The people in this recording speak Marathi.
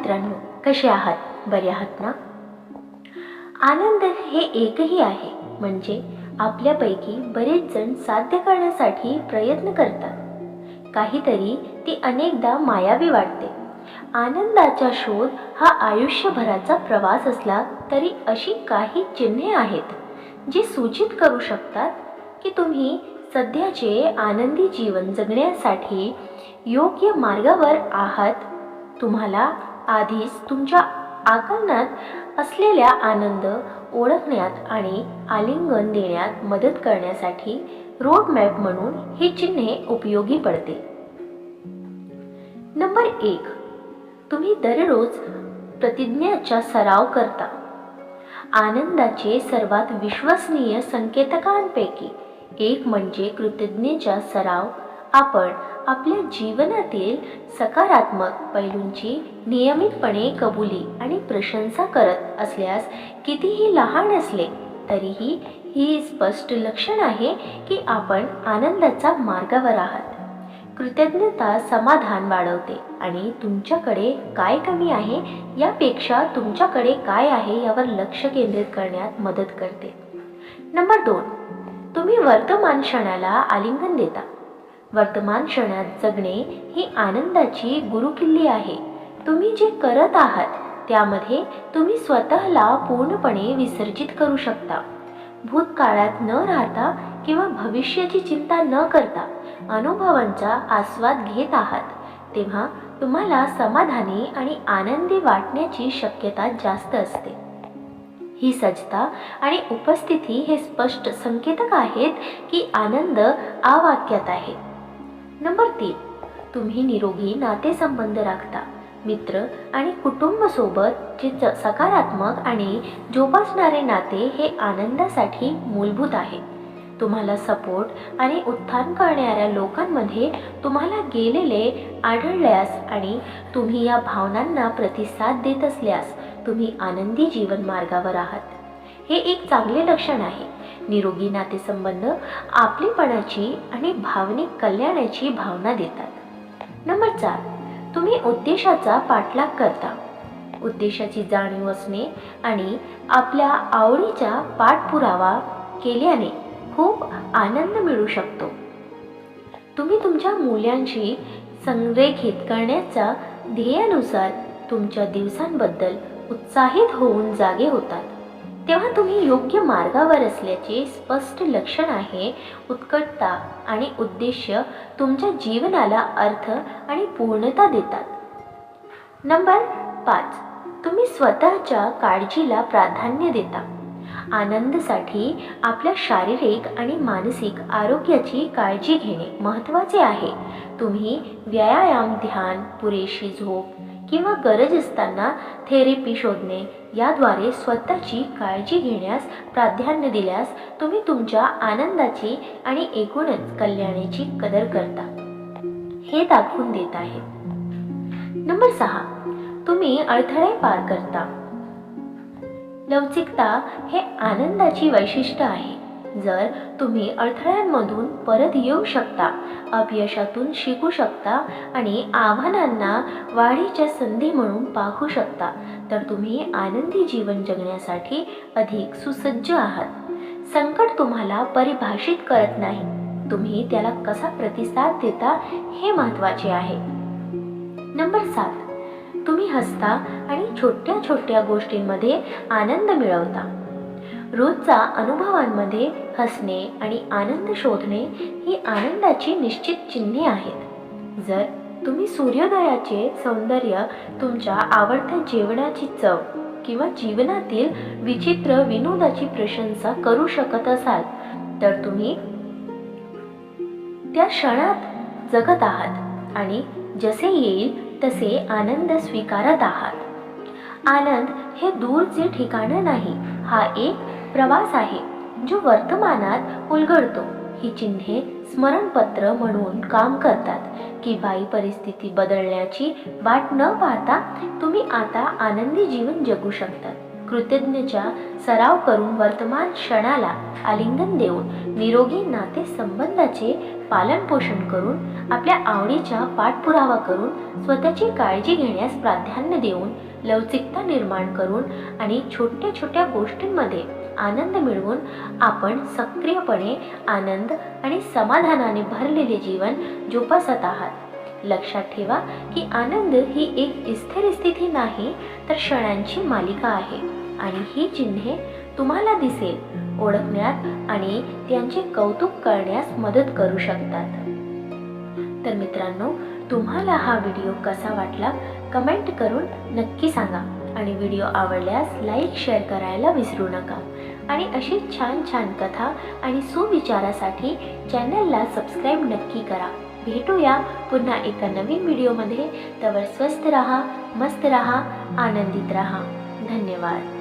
मित्रांनो कसे आहात? बरे आहात ना? आनंद हे एकही आहे म्हणजे आपल्यापैकी बरेच जण साध्य करण्यासाठी प्रयत्न करतात. काहीतरी ती अनेकदा मायावी वाटते. आनंदाचा शोध हा आयुष्यभराचा प्रवास असला तरी अशी काही चिन्हे आहेत जी सूचित करू शकतात की तुम्ही सध्याचे आनंदी जीवन जगण्यासाठी योग्य मार्गावर आहात. तुम्हाला आधीच तुमच्या आकलनात असलेल्या आनंद ओळखण्यात आणि आलिंगन देण्यात मदत करण्यासाठी रोड मॅप म्हणून ही चिन्हे उपयोगी पडते. नंबर एक. तुम्ही दररोज प्रतिज्ञाचा सराव करता. आनंदाचे सर्वात विश्वसनीय संकेतकांपैकी एक म्हणजे कृतज्ञेचा सराव आपण आपल्या जीवनातील सकारात्मक पैलूंची नियमितपणे कबुली आणि प्रशंसा करत असल्यास कितीही लहान असले तरीही ही स्पष्ट लक्षण आहे की आपण आनंदाचा मार्गावर आहात. कृतज्ञता समाधान वाढवते आणि तुमच्याकडे काय कमी आहे यापेक्षा तुमच्याकडे काय आहे यावर लक्ष केंद्रित करण्यात मदत करते. नंबर दोन तुम्ही वर्तमान क्षणाला आलिंगन देता. वर्तमान क्षणात जगणे ही आनंदाची गुरुकिल्ली आहे. तुम्ही जे करत आहात त्यामध्ये तुम्ही स्वतःला पूर्णपणे विसर्जित करू शकता. भूतकाळात न राहता किंवा भविष्याची चिंता न करता अनुभवांचा आस्वाद घेत आहात तेव्हा तुम्हाला समाधानी आणि आनंदी वाटण्याची शक्यता जास्त असते. ही सज्जता आणि उपस्थिती हे स्पष्ट संकेतक आहेत की आनंद आवाक्यात आहे. नंबर तीन. तुम्ही निरोगी नातेसंबंध राखता. मित्र आणि कुटुंबसोबत जे च- सकारात्मक आणि जोपासणारे नाते हे आनंदासाठी मूलभूत आहे. तुम्हाला सपोर्ट आणि उत्थान करणाऱ्या लोकांमध्ये तुम्हाला गेलेले आढळल्यास आणि तुम्ही या भावनांना प्रतिसाद देत असल्यास तुम्ही आनंदी जीवन मार्गावर आहात. हे एक चांगले लक्षण आहे. निरोगी नातेसंबंध आपलेपणाची आणि भावनिक कल्याणाची भावना देतात. नंबर चार तुम्ही उद्देशाचा पाठलाग करता. उद्देशाची जाणीव असणे आणि आपल्या आवडीचा पाठपुरावा केल्याने खूप आनंद मिळू शकतो. तुम्ही तुमच्या मूल्यांशी संरेखित करण्याच्या ध्येयानुसार तुमच्या दिवसांबद्दल उत्साहित होऊन जागे होतात. तेव्हा तुम्ही योग्य मार्गावर असल्याचे स्पष्ट लक्षण आहे उत्कटता आणि उद्देश्य तुमच्या जीवनाला अर्थ आणि पूर्णता देतात. नंबर पाच तुम्ही स्वतःच्या काळजीला प्राधान्य देता. आनंदासाठी आपल्या शारीरिक आणि मानसिक आरोग्याची काळजी घेणे महत्त्वाचे आहे. तुम्ही व्यायाम ध्यान पुरेशी झोप किंवा गरज असताना थेरपी शोधणे याद्वारे स्वतःची काळजी घेण्यास प्राधान्य दिल्यास तुम्ही तुमच्या आनंदाची आणि एकूणच कल्याणाची कदर करता. हे दाखवून देत आहे. नंबर सहा. तुम्ही अडथळे पार करता. लवचिकता हे आनंदाची वैशिष्ट्य आहे. जर तुम्ही अडथळ्यांमधून परत येऊ शकता अपयशातून शिकू शकता आणि आव्हानांना वाढीच्या संधी म्हणून पाहू शकता तर तुम्ही आनंदी जीवन जगण्यासाठी अधिक सुसज्ज आहात. संकट तुम्हाला परिभाषित करत नाही. तुम्ही त्याला कसा प्रतिसाद देता हे महत्त्वाचे आहे. नंबर सात. तुम्ही हसता आणि छोट्या छोट्या गोष्टींमध्ये आनंद मिळवता. रोजचा अनुभवांमध्ये हसणे आणि आनंद शोधणे ही आनंदाची निश्चित चिन्हे आहेत. जर तुम्ही सूर्योदयाचे सौंदर्य तुमच्या आवडत्या जेवणाची चव किंवा जीवनातील विचित्र विनोदाची प्रशंसा करू शकत असाल तर तुम्ही त्या क्षणात जगत आहात आणि जसे येईल तसे आनंद स्वीकारत आहात. आनंद हे दूरचे ठिकाण नाही हा एक प्रवास आहे जो वर्तमानात उलगडतो. ही चिन्हे स्मरणपत्र म्हणून काम करतात. की बाई परिस्थिती बदलण्याची वाट न पाहता तुम्ही आता आनंदी जीवन जगू शकतात कृतज्ञच्या सराव करून वर्तमान क्षणाला आलिंगन देऊन निरोगी नाते संबंधाचे पालनपोषण करून आपल्या आवडीचा पाठपुरावा करून स्वतःची काळजी घेण्यास प्राधान्य देऊन लवचिकता निर्माण करून आणि छोट्या छोट्या गोष्टींमध्ये आनंद मिळवून आपण सक्रियपणे आनंद आणि समाधानाने भरलेले जीवन जोपासत आहात. लक्षात ठेवा की आनंद ही एक स्थिर स्थिती नाही तर क्षणांची मालिका आहे आणि ही चिन्हे तुम्हाला दिसेल ओळखण्यात आणि त्यांचे कौतुक करण्यास मदत करू शकतात. तर मित्रांनो तुम्हाला हा व्हिडिओ कसा वाटला कमेंट करून नक्की सांगा आणि व्हिडिओ आवडल्यास लाईक शेअर करायला विसरू नका. आणि अशी छान छान कथा आणि सुविचारासाठी चॅनलला सबस्क्राईब नक्की करा. भेटूया पुन्हा एका नवीन व्हिडिओमध्ये. तवर स्वस्त रहा मस्त रहा आनंदित रहा. धन्यवाद.